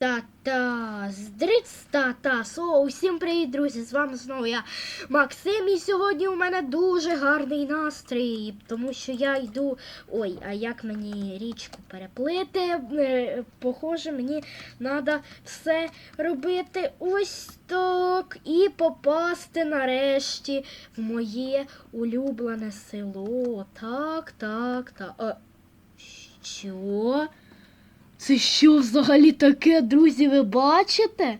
Та-та, здриць та-та, со, усім привіт, друзі! З вами знову я Максим, і сьогодні у мене дуже гарний настрій, тому що я йду. Ой, а як мені річку переплити? Е, Похоже, мені треба все робити ось так і попасти нарешті в моє улюблене село. Так, так, так. А, що? Це що взагалі таке, друзі, ви бачите?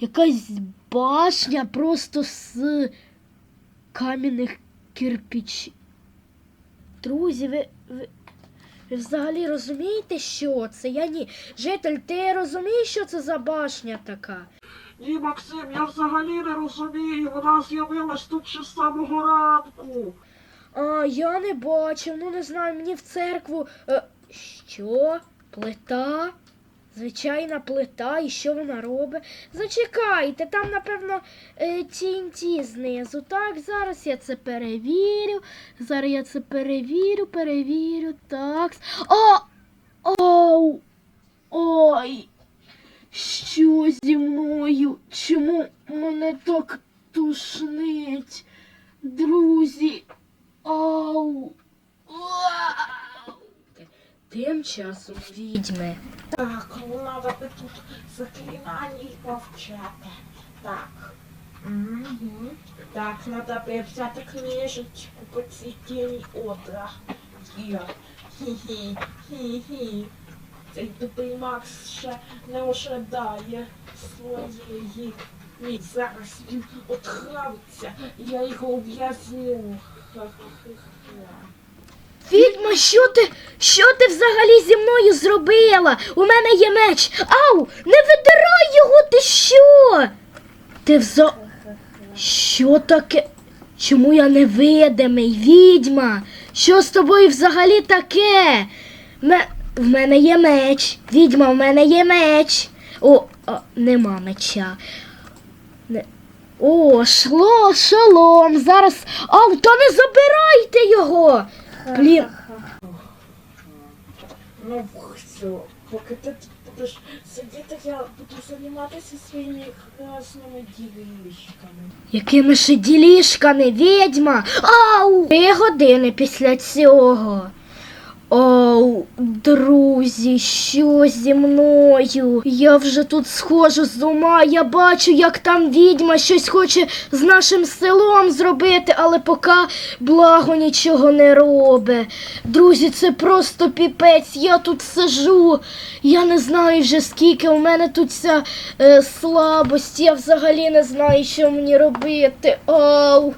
Якась башня просто з кам'яних кирпичів. Друзі, ви, ви, ви взагалі розумієте, що це? Я ні. Житель, ти розумієш, що це за башня така? Ні, Максим, я взагалі не розумію. Вона з'явилась тут ще з самого ранку. А, я не бачив, ну не знаю, мені в церкву. Е, що? Плита? Звичайна плита, і що вона робить? Зачекайте, там, напевно, е, TNT знизу. Так, зараз я це перевірю. Зараз я це перевірю, перевірю. Так. А! Ау! Ой! Що зі мною? Чому мене так тушнить? Друзі, Ау! Вау! Тим часом відьми. Так, треба би тут заклинання і повчати. Так. Угу. Так, треба би взяти книжечку по цій тіні одра. Є. Хі-хі, хі-хі. Цей тупий Макс ще не ожидає своєї. Ні, зараз він отравиться, я його ув'язню. Ха-ха-ха. Відьма, що ти? Що ти взагалі зі мною зробила? У мене є меч. Ау! Не видирай його, ти що? Ти вза. Що таке? Чому я невидимий, відьма? Що з тобою взагалі таке? Ме... В мене є меч. Відьма, в мене є меч. О, о нема меча. Не... О, шло, шолом. Зараз. Ау, та не забирайте його. Блін. Ну все, поки ти будеш сидіти, я буду займатися своїми красними ділішками. Якими ще ділішками, відьма? Ау! Три години після цього. Оу, друзі, що зі мною? Я вже тут схожу з ума. Я бачу, як там відьма щось хоче з нашим селом зробити, але поки благо нічого не робить. Друзі, це просто піпець. Я тут сижу. Я не знаю вже скільки. У мене тут ця е, слабость. Я взагалі не знаю, що мені робити. Ау.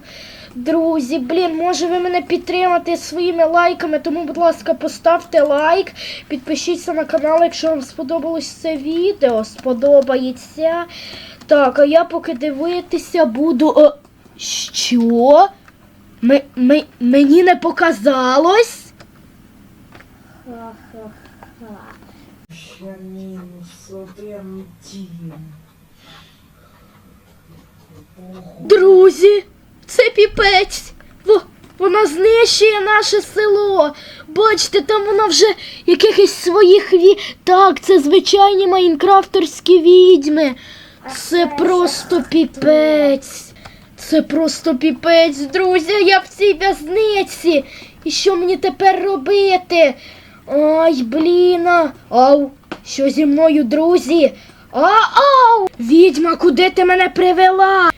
Друзі, блін, може ви мене підтримати своїми лайками, тому, будь ласка, поставте лайк, підпишіться на канал, якщо вам сподобалось це відео, сподобається. Так, а я поки дивитися буду. О, що? Ми, ми, мені не показалось? Ще мінус один дім. Друзі, піпець. Во- Вона знищує наше село. Бачите, там вона вже якихось своїх ві. Так, це звичайні майнкрафтерські відьми. Це просто піпець. Це просто піпець, друзі. Я в цій в'язниці. І що мені тепер робити? Ай, бліна. Ау, що зі мною, друзі? А, ау! Відьма, куди ти мене привела?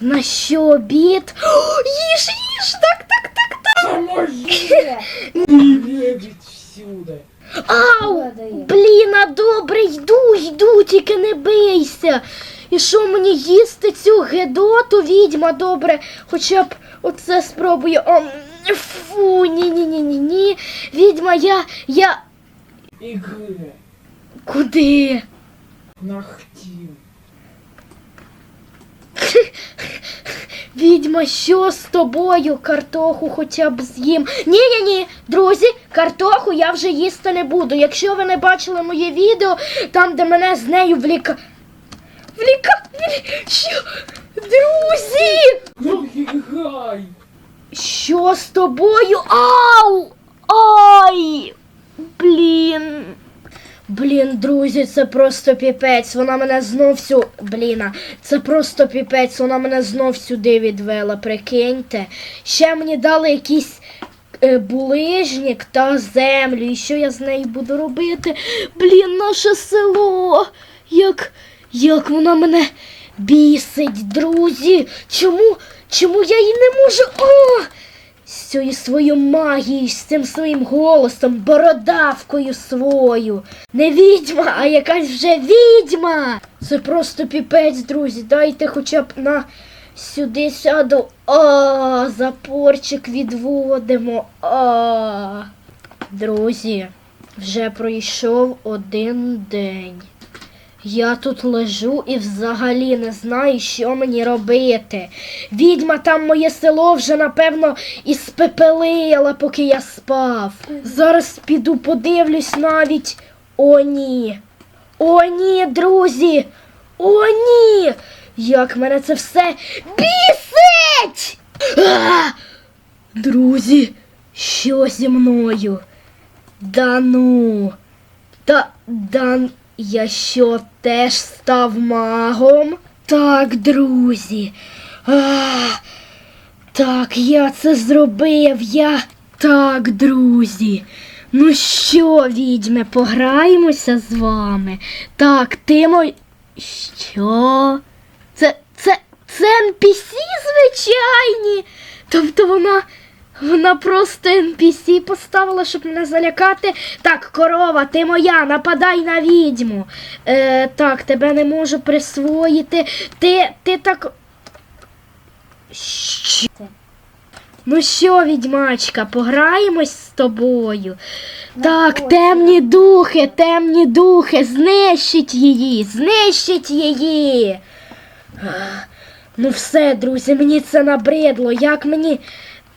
На що обід? О, їж, їж, так, так, так, так. Моє! Виведіть всюди! Ау! Блін, а добре, йду, йду, тільки не бийся. І що мені їсти цю гедоту, відьма, добре, хоча б оце спробую. О, фу, ні, ні, ні, ні, ні. Відьма, я, я. Ігри! Куди? Нахтів! Відьма, що з тобою? Картоху хоча б з'їм. Ні, ні, ні, друзі, картоху я вже їсти не буду. Якщо ви не бачили моє відео, там, де мене з нею в ліка... В ліка... Що? Друзі! Що з тобою? Ау! Ай! Блін. Блін, друзі, це просто піпець. Вона мене знов всю. Бліна, це просто піпець, вона мене знов сюди відвела, прикиньте. Ще мені дали якийсь е, булижник та землю. І що я з нею буду робити? Блін, наше село. Як, як вона мене бісить, друзі. Чому? Чому я її не можу? О! Цією своєю магією, з цим своїм голосом, бородавкою свою. Не відьма, а якась вже відьма. Це просто піпець, друзі. Дайте хоча б на сюди сяду. О, запорчик відводимо. О. Друзі, вже пройшов один день. Я тут лежу і взагалі не знаю, що мені робити. Відьма там моє село вже, напевно, іспепелила, поки я спав. Зараз піду подивлюсь навіть. О, ні. О, ні, друзі. О, ні. Як мене це все бісить! А! Друзі, що зі мною? Да ну. Та Дан, я що теж став магом? Так, друзі. А, так, я це зробив. Я. Так, друзі. Ну що, відьме, пограємося з вами? Так, ти мой. Що? Це. це. це NPC звичайні. Тобто вона. Вона просто NPC поставила, щоб мене залякати. Так, корова, ти моя, нападай на відьму. Е, так, тебе не можу присвоїти. Ти. ти так. Що? Ну що, відьмачка, пограємось з тобою. Так, хочу. темні духи, темні духи, знищить її, знищить її. Ну все, друзі, мені це набридло. Як мені.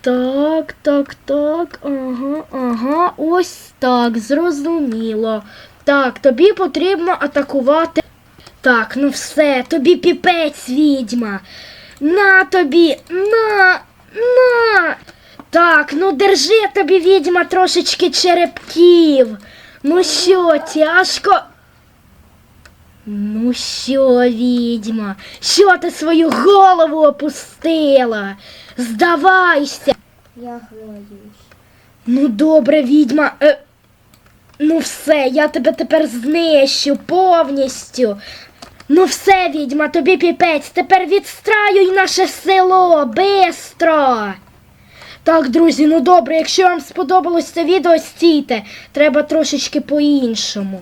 Так, так, так, ага, ага, ось так, зрозуміло. Так, тобі потрібно атакувати. Так, ну все, тобі піпець, відьма. На тобі, на, на. Так, ну держи тобі, відьма, трошечки черепків. Ну що, тяжко? Ну що, відьма, що ти свою голову опустила? Здавайся. Я граюсь. Ну добре, відьма. Е, ну все, я тебе тепер знищу повністю. Ну все, відьма, тобі піпець, тепер відстраюй наше село, бистро. Так, друзі, ну добре, якщо вам сподобалось це відео, стійте. Треба трошечки по-іншому.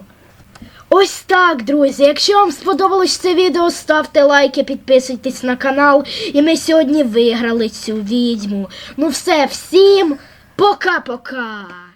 Ось так, друзі. Якщо вам сподобалось це відео, ставте лайки, підписуйтесь на канал. І ми сьогодні виграли цю відьму. Ну все, всім пока-пока.